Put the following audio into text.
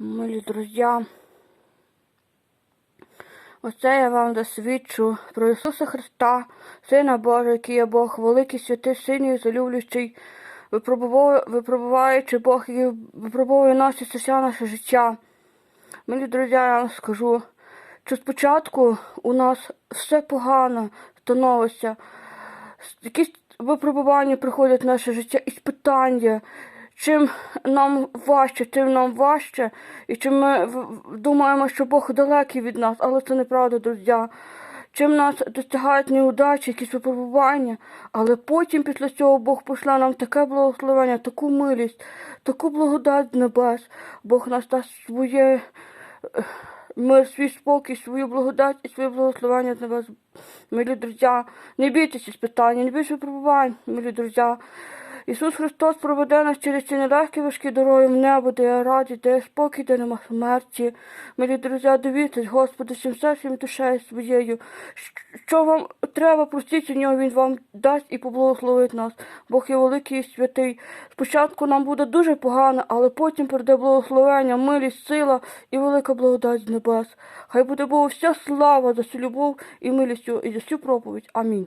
Милі друзі, оце я вам засвідчу про Ісуса Христа, Сина Божого, який є Бог, великий святий, сильний, залюблюючий, випробовує- випробуваючи Бог, який випробовує нас і все наше життя. Милі друзі, я вам скажу, що спочатку у нас все погано становиться, якісь випробування приходять в наше життя, іспитання. Чим нам важче, тим нам важче, і чим ми думаємо, що Бог далекий від нас, але це неправда, друзі. Чим нас досягають неудачі, якісь випробування, але потім після цього Бог пошле нам таке благословення, таку милість, таку благодать з небес. Бог нас дасть своє е, мир, свій спокій, свою благодать і своє благословення з небес. Милі друзі, не бійтеся спитання, не бійтеся випробувань, милі друзі. Ісус Христос проведе нас через ці нелегкі важкі дороги в небо, де є радість, де є спокій, де нема смерті. Милі друзі, довіртесь Господу всім серцем душею своєю. Що вам треба, простіть у нього, Він вам дасть і поблагословить нас. Бог є великий і святий. Спочатку нам буде дуже погано, але потім прийде благословення, милість, сила і велика благодать з небес. Хай буде Богу вся слава за всю любов і милістю і за всю проповідь. Амінь.